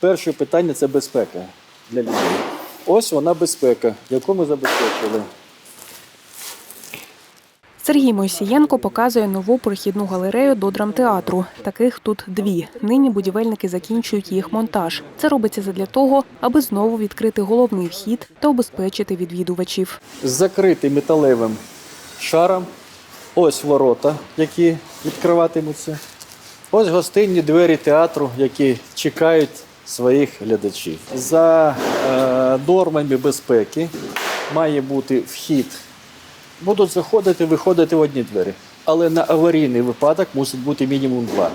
Перше питання це безпека для людей. Ось вона безпека, яку ми забезпечили. Сергій Мойсієнко показує нову прохідну галерею до драмтеатру. Таких тут дві. Нині будівельники закінчують їх монтаж. Це робиться задля того, аби знову відкрити головний вхід та обезпечити відвідувачів. Закритий металевим шаром. Ось ворота, які відкриватимуться. Ось гостинні двері театру, які чекають своїх глядачів. За е, нормами безпеки має бути вхід. Будуть заходити, виходити в одні двері. Але на аварійний випадок мусить бути мінімум два.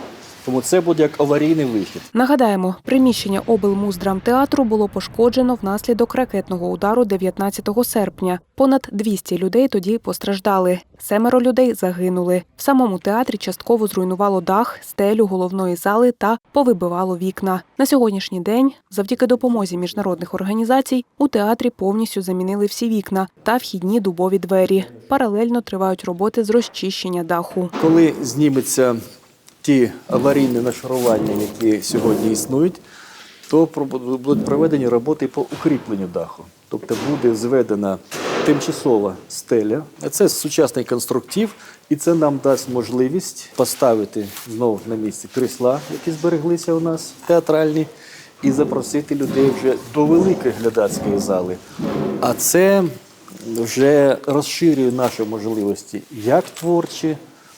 Тому це буде як аварійний вихід. Нагадаємо, приміщення облмуздрамтеатру було пошкоджено внаслідок ракетного удару 19 серпня. Понад 200 людей тоді постраждали. Семеро людей загинули. В самому театрі частково зруйнувало дах, стелю головної зали та повибивало вікна. На сьогоднішній день, завдяки допомозі міжнародних організацій, у театрі повністю замінили всі вікна та вхідні дубові двері. Паралельно тривають роботи з розчищення даху. Коли знімуться ті аварійні нашарування, які сьогодні існують, то будуть проведені роботи по укріпленню даху. Тобто буде зведена тимчасова стеля. Це сучасний конструктив, і це нам дасть можливість поставити знову на місці крісла, які збереглися у нас театральні, і запросити людей вже до великої глядацької зали. А це вже розширює наші можливості як творчі,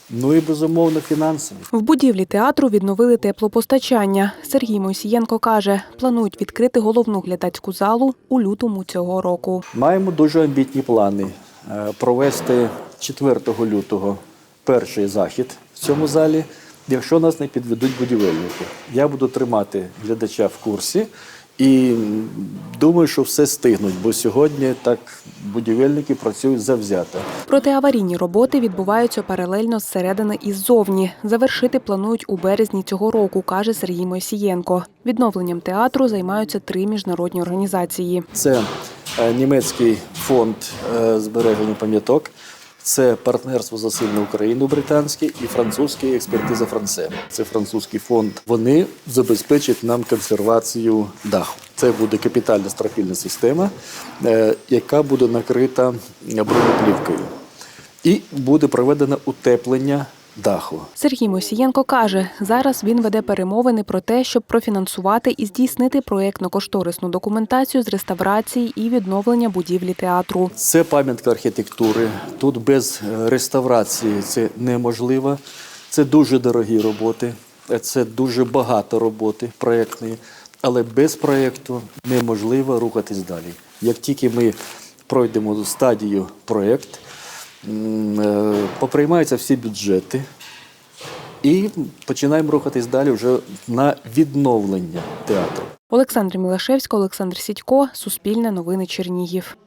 ну і безумовно фінансові. В будівлі театру відновили теплопостачання. Сергій Мойсієнко каже, планують відкрити головну глядацьку залу у лютому цього року. Маємо дуже амбітні плани е, провести 4 лютого перший захід в цьому залі, якщо нас не підведуть будівельники. Я буду тримати глядача в курсі і думаю, що все стигнуть, бо сьогодні так будівельники працюють завзято. Протиаварійні роботи відбуваються паралельно зсередини і ззовні. Завершити планують у березні цього року, каже Сергій Мойсієнко. Відновленням театру займаються три міжнародні організації. Це е, німецький фонд е, збереження пам'яток, це партнерство за сильну Україну британське і французький експертиза Франце. Це французький фонд. Вони забезпечать нам консервацію даху. Це буде капітальна строфільна система, е, яка буде накрита бронеплівкою. І буде проведено утеплення даху. Сергій Мойсієнко каже, зараз він веде перемовини про те, щоб профінансувати і здійснити проєктно-кошторисну документацію з реставрації і відновлення будівлі театру. Це пам'ятка архітектури. Тут без е, реставрації це неможливо. Це дуже дорогі роботи, це дуже багато роботи проєктної, але без проєкту неможливо рухатись далі. Як тільки ми пройдемо стадію проєкт, е, поприймаються всі бюджети. І починаємо рухатись далі вже на відновлення театру. Олександр Мілашевський, Олександр Сідько, Суспільне новини Чернігів.